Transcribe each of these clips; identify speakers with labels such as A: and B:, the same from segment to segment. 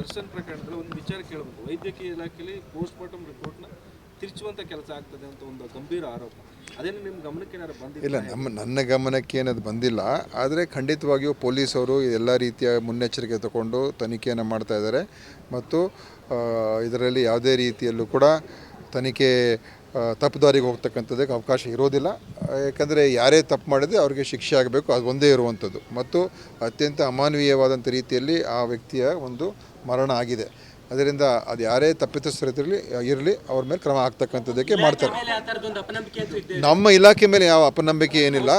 A: ದರ್ಶನ್ ಪ್ರಕರಣದಲ್ಲಿ ಒಂದು ವಿಚಾರ ಕೇಳಬೇಕು. ವೈದ್ಯಕೀಯ ಇಲಾಖೆಯಲ್ಲಿ ಪೋಸ್ಟ್ ಮಾರ್ಟಮ್ ರಿಪೋರ್ಟ್ನ ತಿರುಚುವಂತ ಕೆಲಸ ಆಗ್ತದೆ ಅಂತ ಒಂದು ಗಂಭೀರ ಆರೋಪ. ಅದೇನು ನಿಮ್ಮ ಗಮನಕ್ಕೆ ಏನಾದ್ರು ಬಂದಿಲ್ಲ
B: ಇಲ್ಲ, ನಮ್ಮ, ನನ್ನ ಗಮನಕ್ಕೆ ಏನದು ಬಂದಿಲ್ಲ. ಆದರೆ ಖಂಡಿತವಾಗಿಯೂ ಪೊಲೀಸವರು ಎಲ್ಲ ರೀತಿಯ ಮುನ್ನೆಚ್ಚರಿಕೆ ತಗೊಂಡು ತನಿಖೆಯನ್ನು ಮಾಡ್ತಾ ಇದ್ದಾರೆ. ಮತ್ತು ಇದರಲ್ಲಿ ಯಾವುದೇ ರೀತಿಯಲ್ಲೂ ಕೂಡ ತನಿಖೆ ತಪ್ಪುದಾರಿಗೆ ತಪ್ಪು ದಾರಿಗೆ ಹೋಗ್ತಕ್ಕಂಥದ್ದಕ್ಕೆ ಅವಕಾಶ ಇರೋದಿಲ್ಲ. ಯಾಕಂದರೆ ಯಾರೇ ತಪ್ಪು ಮಾಡಿದ್ರೆ ಅವರಿಗೆ ಶಿಕ್ಷೆ ಆಗಬೇಕು, ಅದು ಒಂದೇ ಇರುವಂಥದ್ದು. ಮತ್ತು ಅತ್ಯಂತ ಅಮಾನವೀಯವಾದಂಥ ರೀತಿಯಲ್ಲಿ ಆ ವ್ಯಕ್ತಿಯ ಒಂದು ಮರಣ ಆಗಿದೆ. ಅದರಿಂದ ಅದು ಯಾರೇ ತಪ್ಪಿತಸ್ಥರಿರಲಿ ಇರಲಿ ಅವ್ರ ಮೇಲೆ ಕ್ರಮ ಆಗ್ತಕ್ಕಂಥದ್ದಕ್ಕೆ ಮಾಡ್ತಾರೆ.
C: ಮೇಲೆ ಆ ಅಪನಂಬಿಕೆ ಅಂತೂ ಇದೆ.
B: ನಮ್ಮ ಇಲಾಖೆ ಮೇಲೆ ಯಾವ ಅಪನಂಬಿಕೆ ಏನಿಲ್ಲ.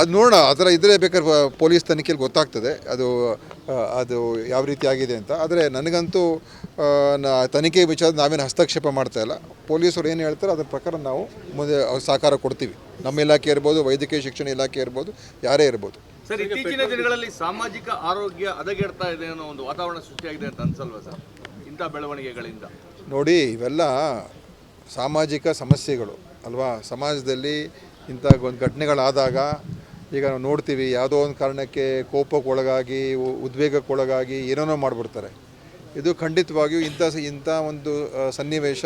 B: ಅದು ನೋಡೋಣ ಆ ಥರ ಇದ್ರೆ ಬೇಕಾದ್ರೆ ಪೊಲೀಸ್ ತನಿಖೆಯಲ್ಲಿ ಗೊತ್ತಾಗ್ತದೆ. ಅದು ಅದು ಯಾವ ರೀತಿ ಆಗಿದೆ ಅಂತ. ಆದರೆ ನನಗಂತೂ ನಾ ತನಿಖೆ ವಿಚಾರ ನಾವೇನು ಹಸ್ತಕ್ಷೇಪ ಮಾಡ್ತಾ ಇಲ್ಲ. ಪೊಲೀಸರು ಏನು ಹೇಳ್ತಾರೆ ಅದ್ರ ಪ್ರಕಾರ ನಾವು ಮುಂದೆ ಅವ್ರ ಸಹಕಾರ ಕೊಡ್ತೀವಿ. ನಮ್ಮ ಇಲಾಖೆ ಇರ್ಬೋದು ವೈದ್ಯಕೀಯ ಶಿಕ್ಷಣ ಇಲಾಖೆ ಇರ್ಬೋದು ಯಾರೇ ಇರ್ಬೋದು.
D: ಸರ್ ಇತ್ತೀಚಿನ ದಿನಗಳಲ್ಲಿ ಸಾಮಾಜಿಕ ಆರೋಗ್ಯ ಹದಗೆಡ್ತಾ ಇದೆ ಅನ್ನೋ ಒಂದು ವಾತಾವರಣ ಸೃಷ್ಟಿಯಾಗಿದೆ ಅಂತ ಅನ್ಸಲ್ವಾ ಸರ್? ಇಂಥ ಬೆಳವಣಿಗೆಗಳಿಂದ.
B: ನೋಡಿ ಇವೆಲ್ಲ ಸಾಮಾಜಿಕ ಸಮಸ್ಯೆಗಳು ಅಲ್ವಾ? ಸಮಾಜದಲ್ಲಿ ಇಂಥ ಒಂದು ಘಟನೆಗಳಾದಾಗ ಈಗ ನಾವು ನೋಡ್ತೀವಿ ಯಾವುದೋ ಒಂದು ಕಾರಣಕ್ಕೆ ಕೋಪಕ್ಕೊಳಗಾಗಿ ಉದ್ವೇಗಕ್ಕೊಳಗಾಗಿ ಏನೇನೋ ಮಾಡಿಬಿಡ್ತಾರೆ. ಇದು ಖಂಡಿತವಾಗಿಯೂ ಇಂಥ ಇಂಥ ಒಂದು ಸನ್ನಿವೇಶ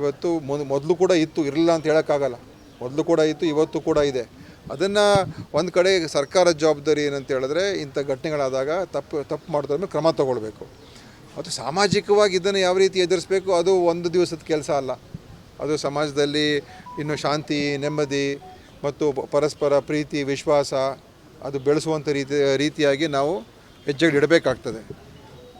B: ಇವತ್ತು ಮೊದಲು ಕೂಡ ಇತ್ತು ಇರಲಿಲ್ಲ ಅಂತ ಹೇಳೋಕ್ಕಾಗಲ್ಲ. ಮೊದಲು ಕೂಡ ಇತ್ತು ಇವತ್ತು ಕೂಡ ಇದೆ. ಅದನ್ನು ಒಂದು ಕಡೆ ಸರ್ಕಾರದ ಜವಾಬ್ದಾರಿ ಏನಂತ ಹೇಳಿದ್ರೆ ಇಂಥ ಘಟನೆಗಳಾದಾಗ ತಪ್ಪು ತಪ್ಪು ಮಾಡಿದ್ರ ಕ್ರಮ ತಗೊಳ್ಬೇಕು. ಮತ್ತು ಸಾಮಾಜಿಕವಾಗಿ ಇದನ್ನು ಯಾವ ರೀತಿ ಎದುರಿಸಬೇಕು ಅದು ಒಂದು ದಿವಸದ ಕೆಲಸ ಅಲ್ಲ. ಅದು ಸಮಾಜದಲ್ಲಿ ಇನ್ನು ಶಾಂತಿ, ನೆಮ್ಮದಿ ಮತ್ತು ಪರಸ್ಪರ ಪ್ರೀತಿ, ವಿಶ್ವಾಸ ಅದು ಬೆಳೆಸುವಂಥ ರೀತಿ, ರೀತಿಯಾಗಿ ನಾವು ಹೆಜ್ಜೆಗಳು ಇಡಬೇಕಾಗ್ತದೆ.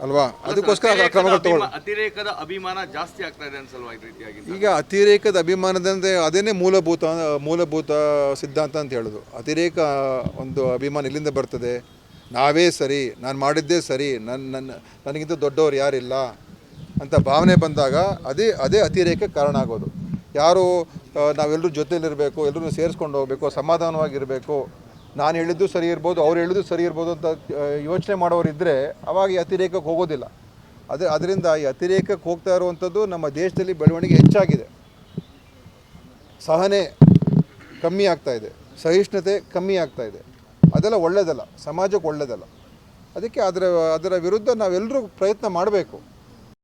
B: ಅಲ್ವಾ? ಅದಕ್ಕೋಸ್ಕರ ಕ್ರಮಗಳು ತಗೊಳ್ಳಿ.
D: ಅತಿರೇಕದ ಅಭಿಮಾನ ಜಾಸ್ತಿ ಆಗ್ತಾ ಇದೆ ಅನ್ಸಲ್ವಾ ಈ ರೀತಿಯಾಗಿ
B: ಈಗ ಅತಿರೇಕದ ಅಭಿಮಾನದಂತೆ ಅದೇನೇ ಮೂಲಭೂತ ಮೂಲಭೂತ ಸಿದ್ಧಾಂತ ಅಂತ ಹೇಳೋದು. ಅತಿರೇಕ ಒಂದು ಅಭಿಮಾನ ಇಲ್ಲಿಂದ ಬರ್ತದೆ. ನಾವೇ ಸರಿ ನಾನು ಮಾಡಿದ್ದೇ ಸರಿ ನನ್ನ ನನ್ನ ನನಗಿಂತ ದೊಡ್ಡವ್ರು ಯಾರಿಲ್ಲ ಅಂತ ಭಾವನೆ ಬಂದಾಗ ಅದೇ ಅದೇ ಅತಿರೇಕಕ್ಕೆ ಕಾರಣ ಆಗೋದು. ಯಾರು ನಾವೆಲ್ಲರೂ ಜೊತೆಯಲ್ಲಿರಬೇಕು ಎಲ್ಲರೂ ಸೇರಿಸ್ಕೊಂಡು ಹೋಗಬೇಕು ಸಮಾಧಾನವಾಗಿರಬೇಕು ನಾನು ಹೇಳಿದ್ದು ಸರಿ ಇರ್ಬೋದು, ಅವ್ರು ಹೇಳಿದ್ದು ಸರಿ ಇರ್ಬೋದು ಅಂತ ಯೋಚನೆ ಮಾಡೋರು ಇದ್ದರೆ ಅವಾಗ ಈ ಅತಿರೇಕಕ್ಕೆ ಹೋಗೋದಿಲ್ಲ. ಅದೇ ಅದರಿಂದ ಈ ಅತಿರೇಕಕ್ಕೆ ಹೋಗ್ತಾ ಇರುವಂಥದ್ದು ನಮ್ಮ ದೇಶದಲ್ಲಿ ಬೆಳವಣಿಗೆ ಹೆಚ್ಚಾಗಿದೆ. ಸಹನೆ ಕಮ್ಮಿ ಆಗ್ತಾ ಇದೆ, ಸಹಿಷ್ಣುತೆ ಕಮ್ಮಿ ಆಗ್ತಾ ಇದೆ. ಅದೆಲ್ಲ ಒಳ್ಳೆಯದಲ್ಲ ಸಮಾಜಕ್ಕೆ ಒಳ್ಳೆಯದಲ್ಲ ಅದಕ್ಕೆ ಅದರ ಅದರ ವಿರುದ್ಧ ನಾವೆಲ್ಲರೂ ಪ್ರಯತ್ನ ಮಾಡಬೇಕು.